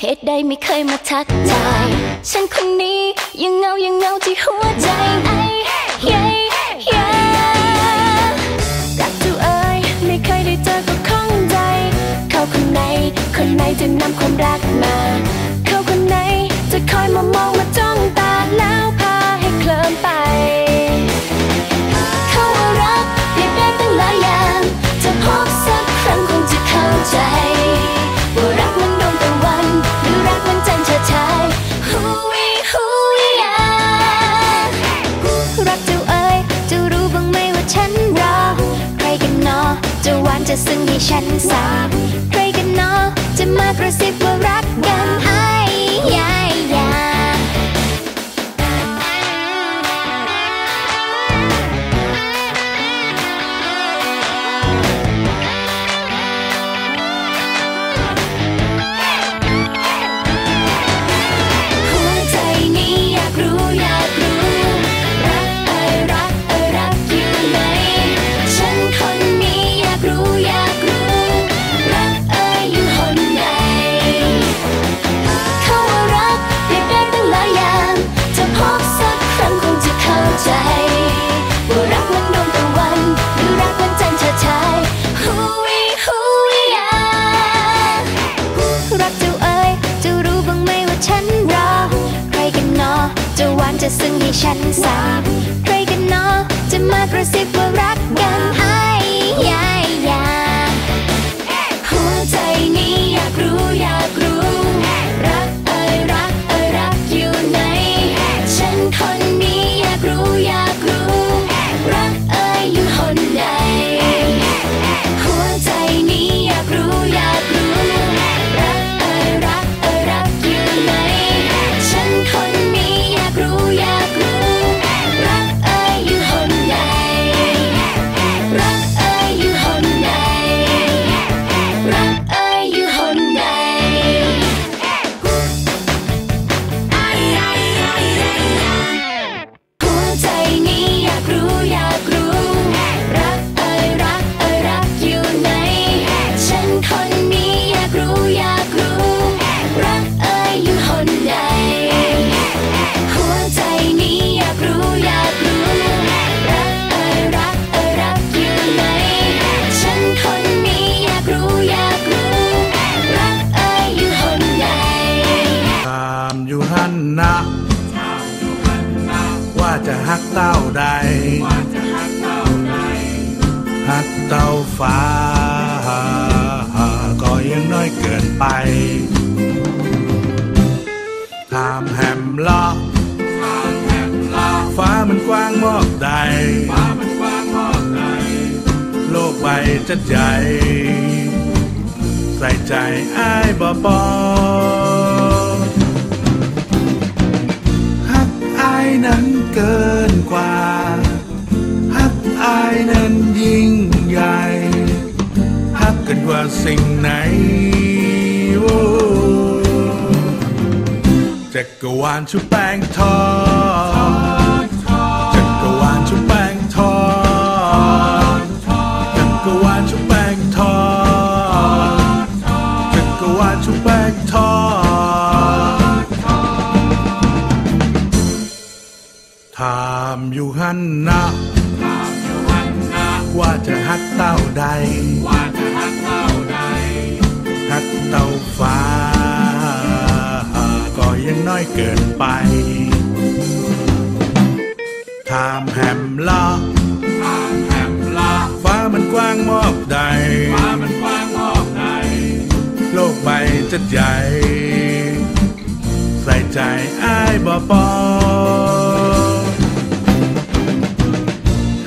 เหตุใดไม่เคยมาทักทาย ฉันคนนี้ยังเงายังเงาที่หัวใจไอ้ จะซึ้งให้ฉันสาบ จะซึ้งให้ฉันสาบใครกันเนาะจะมากระซิบ นนะ ว่าจะฮักเต้าใดฮักเต้าฟ้า ก็ยังน้อยเกินไปถามแฮมละฟ้ามันกว้างมอกใด โลกใบจะใหญ่ ใส่ใจอ้ายบ่ปอ ว่าสิ่งไหนโอ้จักรวาลชุบแป้งทองจักรวาลชุบแป้งทองจักรวาลชุบแป้งทองจักรวาลชุบแป้งทองถามอยู่หันนะว่าจะฮักเต้าใด เกินไปถามแฮมละฟ้ามันกว้างมอกใดโลกใบจะใหญ่ ใส่ใจอ้ายบ่ปอ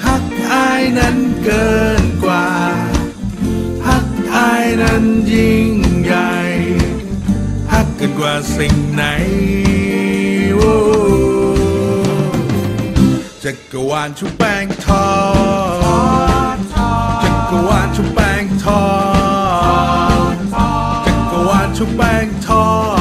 ฮักอ้ายนั้นเกินกว่าฮักอ้ายนั้นยิ่งใหญ่ฮักเกินกว่าสิ่งไหน จักรวาลชุบแป้งทองจักรวาลชุบแป้งทองจักรวาลชุบแป้งทอง